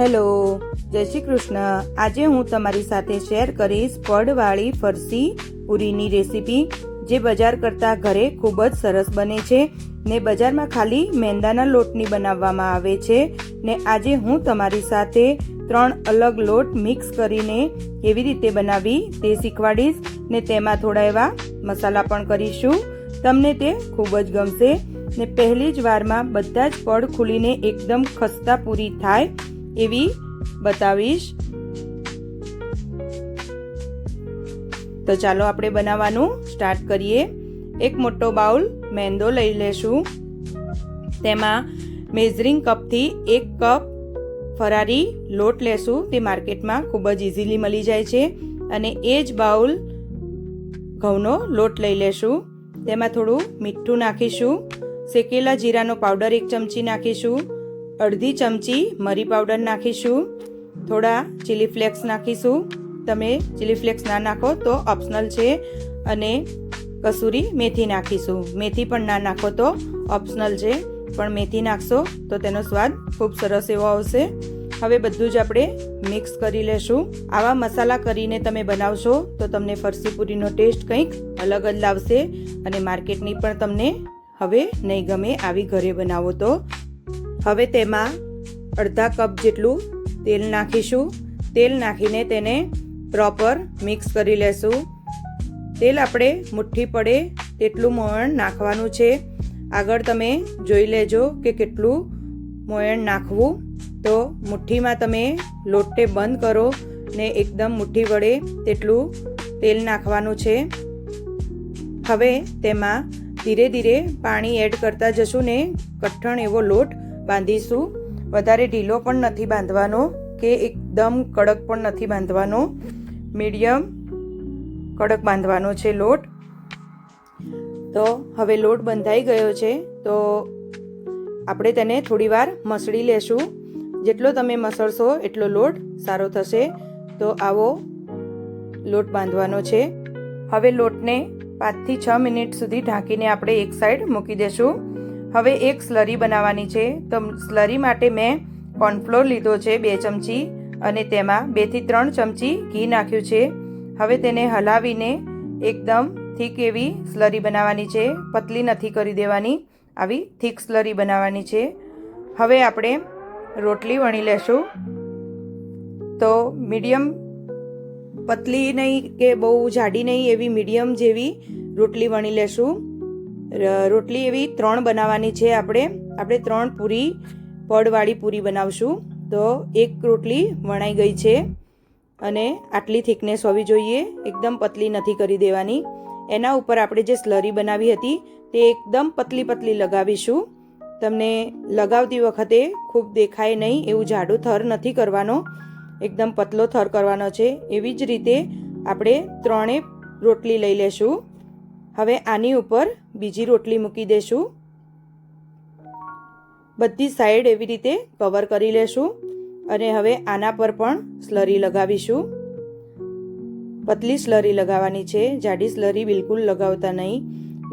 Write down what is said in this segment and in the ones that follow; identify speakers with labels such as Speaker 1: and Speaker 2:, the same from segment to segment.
Speaker 1: Hello, જય શ્રી કૃષ્ણ. આજે હું તમારી સાથે શેર કરીશ પડવાળી ફરસી પૂરીની રેસીપી, જે બજાર કરતાં ઘરે ખૂબ જ સરસ બને છે ને બજારમાં ખાલી મેંદાના લોટની બનાવવામાં આવે છે ને આજે હું તમારી સાથે ત્રણ અલગ લોટ મિક્સ કરીને કેવી રીતે બનાવી તે શીખવાડીશ ને તેમાં થોડા એવા મસાલા પણ કરીશું. તમને તે ખૂબ જ ગમશે ને પહેલી જ વારમાં બધા જ પડ ખુલીને એકદમ ખસ્તા પૂરી થાય એવી બતાવીશ. તો ચાલો આપણે બનાવવાનું સ્ટાર્ટ કરીએ. એક મોટો બાઉલ મેંદો લઈ લેશું. તેમાં મેઝરિંગ કપથી એક કપ ફરારી લોટ લેશું. તે માર્કેટમાં ખૂબ જ ઇઝીલી મળી જાય છે. અને એ જ બાઉલ ઘઉંનો લોટ લઈ લેશું. તેમાં થોડું મીઠું નાખીશું. શેકેલા જીરાનો પાવડર એક ચમચી નાખીશું. અડધી ચમચી મરી પાવડર નાખીશું. થોડા ચીલી ફ્લેક્સ નાખીશું. તમે ચીલી ફ્લેક્સ ના નાખો તો ઓપ્શનલ છે. અને કસૂરી મેથી નાખીશું. મેથી પણ ના નાખો તો ઓપ્શનલ છે. પણ મેથી નાખશો તો તેનો સ્વાદ ખૂબ સરસ એવો આવશે. હવે બધું જ આપણે મિક્સ કરી લેશું. આવા મસાલા કરીને તમે બનાવશો તો તમને ફરસી પૂરીનો ટેસ્ટ કંઈક અલગ જ લાવશે અને માર્કેટની પણ તમને હવે નહીં ગમે આવી ઘરે બનાવો તો. હવે તેમાં અડધા કપ જેટલું તેલ નાખીશું. તેલ નાખીને તેને પ્રોપર મિક્સ કરી લેશું. તેલ આપણે મુઠ્ઠી પડે તેટલું મોયણ નાખવાનું છે. આગળ તમે જોઈ લેજો કે કેટલું મોયણ નાખવું. તો મુઠ્ઠીમાં તમે લોટે બંધ કરો ને એકદમ મુઠ્ઠી વડે તેટલું તેલ નાખવાનું છે. હવે તેમાં ધીરે ધીરે પાણી એડ કરતા જશું ને કઠણ એવો લોટ બાંધીશું. વધારે ઢીલો પણ નથી બાંધવાનો કે એકદમ કડક પણ નથી બાંધવાનો. મીડિયમ કડક બાંધવાનો છે લોટ. તો હવે લોટ બંધાઈ ગયો છે. તો આપણે તેને થોડીવાર મસળી લેશું. જેટલો તમે મસળશો એટલો લોટ સારો થશે. તો આવો લોટ બાંધવાનો છે. હવે લોટને પાંચથી છ મિનિટ સુધી ઢાંકીને આપણે એક સાઈડ મૂકી દેશું. હવે એક સ્લરી બનાવવાની છે. તો સ્લરી માટે મેં કોર્નફ્લોર લીધો છે બે ચમચી અને તેમાં બેથી ત્રણ ચમચી ઘી નાખ્યું છે. હવે તેને હલાવીને એકદમ થીક એવી સ્લરી બનાવવાની છે. પતલી નથી કરી દેવાની. આવી થીક સ્લરી બનાવવાની છે. હવે આપણે રોટલી વણી લેશું. તો મીડિયમ પતલી નહીં કે બહુ જાડી નહીં એવી મીડિયમ જેવી રોટલી વણી લેશું. રોટલી એવી ત્રણ બનાવવાની છે આપણે. આપણે ત્રણ પૂરી પડવાળી પૂરી બનાવશું. તો એક રોટલી વણાઈ ગઈ છે અને આટલી થિકનેસ હોવી જોઈએ. એકદમ પતલી નથી કરી દેવાની. એના ઉપર આપણે જે સ્લરી બનાવી હતી તે એકદમ પતલી પતલી લગાવીશું. તમને લગાવતી વખતે ખૂબ દેખાય નહીં એવું જાડો થર નથી કરવાનો. એકદમ પતલો થર કરવાનો છે. એવી જ રીતે આપણે ત્રણે રોટલી લઈ લેશું. હવે આની ઉપર બીજી રોટલી મૂકી દેશું. બધી સાઈડ એવી રીતે કવર કરી લેશું અને હવે આના પર પણ સ્લરી લગાવીશું. પતલી સ્લરી લગાવવાની છે, જાડી સ્લરી બિલકુલ લગાવતા નહીં.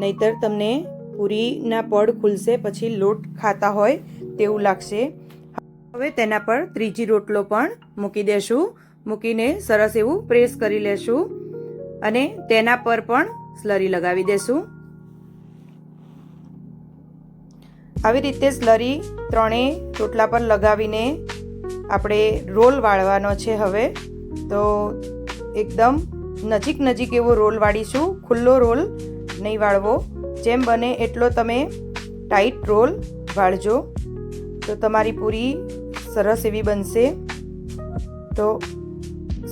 Speaker 1: નહીતર તમને પૂરીના પડ ખુલશે, પછી લોટ ખાતા હોય તેવું લાગશે. હવે તેના પર ત્રીજી રોટલો પણ મૂકી દેશું. મૂકીને સરસ એવું પ્રેસ કરી લેશું. અને તેના પર પણ સ્લરી લગાવી દેશું. આવી રીતે સ્લરી ત્રણેય રોટલા પર લગાવીને આપણે રોલ વાળવાનો છે હવે. તો એકદમ નજીક નજીક એવો રોલ વાળીશું. ખુલ્લો રોલ નહીં વાળવો. જેમ બને એટલો તમે ટાઈટ રોલ વાળજો. તો તમારી પૂરી સરસ એવી બનશે. તો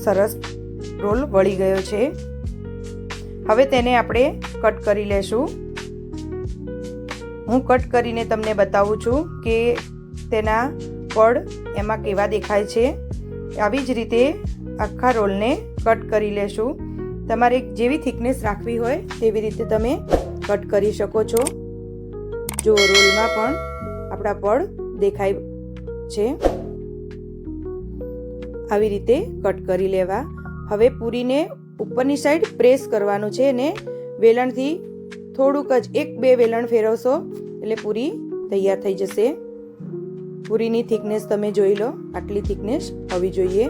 Speaker 1: સરસ રોલ વળી ગયો છે. હવે તેને આપણે કટ કરી લેશું. હું કટ કરીને તમને બતાવું છું કે તેના પડ એમાં કેવા દેખાય છે. આવી જ રીતે આખા રોલને કટ કરી લેશું. તમારે જેવી થિકનેસ રાખવી હોય તેવી રીતે તમે કટ કરી શકો છો. જો રોલમાં પણ આપણા પડ દેખાય છે. આવી રીતે કટ કરી લેવા. હવે પૂરીને ઉપરની સાઈડ પ્રેસ કરવાનું છે અને વેલણથી થોડુંક જ એક બે વેલણ ફેરવશો. એટલે પૂરી તૈયાર થઈ જશે. પૂરીની થિકનેસ તમે જોઈ લો. આટલી થિકનેસ હોવી જોઈએ.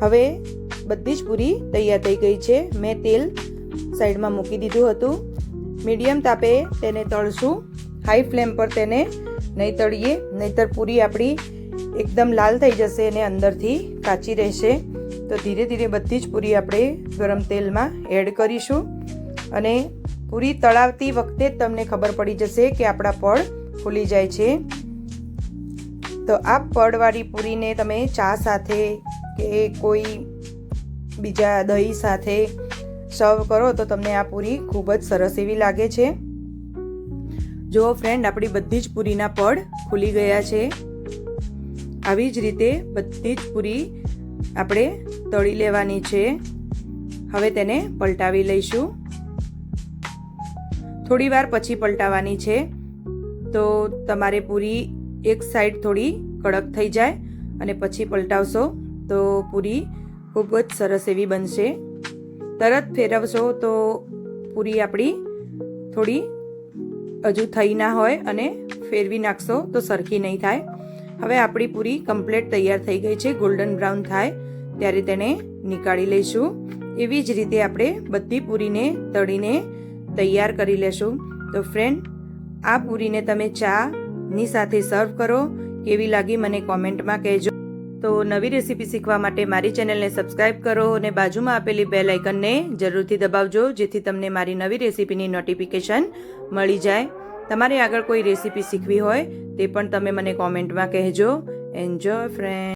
Speaker 1: હવે બધી જ પૂરી તૈયાર થઈ ગઈ છે. મેં તેલ સાઈડમાં મૂકી દીધું હતું. મીડિયમ તાપે તેને તળશું. હાઈ ફ્લેમ પર તેને નહીં તળીએ. નહીતર પૂરી આપણી એકદમ લાલ થઈ જશે અને અંદરથી કાચી રહેશે. તો ધીરે ધીરે બધી જ પૂરી આપણે ગરમ તેલમાં એડ કરીશું. અને પૂરી તળાવતી વખતે જ તમને ખબર પડી જશે કે આપણા પડ ફૂલી જાય છે. તો આ પડવાળી પૂરીને તમે ચા સાથે કે કોઈ બીજા દહીં સાથે સર્વ કરો તો તમને આ પૂરી ખૂબ જ સરસ એવી લાગે છે. જુઓ ફ્રેન્ડ આપણી બધી જ પૂરીના પડ ખુલી ગયા છે. આવી જ રીતે બધી જ પૂરી આપણે તળી લેવાની છે. હવે તેને પલટાવી લઈશું. થોડી વાર પછી પલટાવવાની છે. તો તમારે પૂરી એક સાઈડ થોડી કડક થઈ જાય અને પછી પલટાવશો. તો પૂરી ખૂબ જ સરસ એવી બનશે. તરત ફેરવશો તો પૂરી આપણી થોડી હજુ થઈ ના હોય અને ફેરવી નાખશો તો સરખી નહીં થાય. હવે આપણી પૂરી કમ્પ્લેટ તૈયાર થઈ ગઈ છે ગોલ્ડન બ્રાઉન થાય, ત્યારે તેને નીકાળી લઈશું. એવી જ રીતે આપણે બધી પૂરીને તળીને તૈયાર કરી લેશું. તો ફ્રેન્ડ આ પૂરીને તમે ચાની સાથે સર્વ કરો, કેવી લાગી મને કોમેન્ટમાં કહેજો. તો નવી રેસીપી શીખવા માટે મારી ચેનલને સબસ્ક્રાઇબ કરો અને બાજુમાં આપેલી બેલ આઇકનને જરૂરથી દબાવજો, જેથી તમને મારી નવી રેસીપીની નોટિફિકેશન મળી જાય. તમારે આગળ કોઈ રેસીપી શીખવી હોય તે પણ તમે મને કોમેન્ટમાં કહેજો. Enjoy friend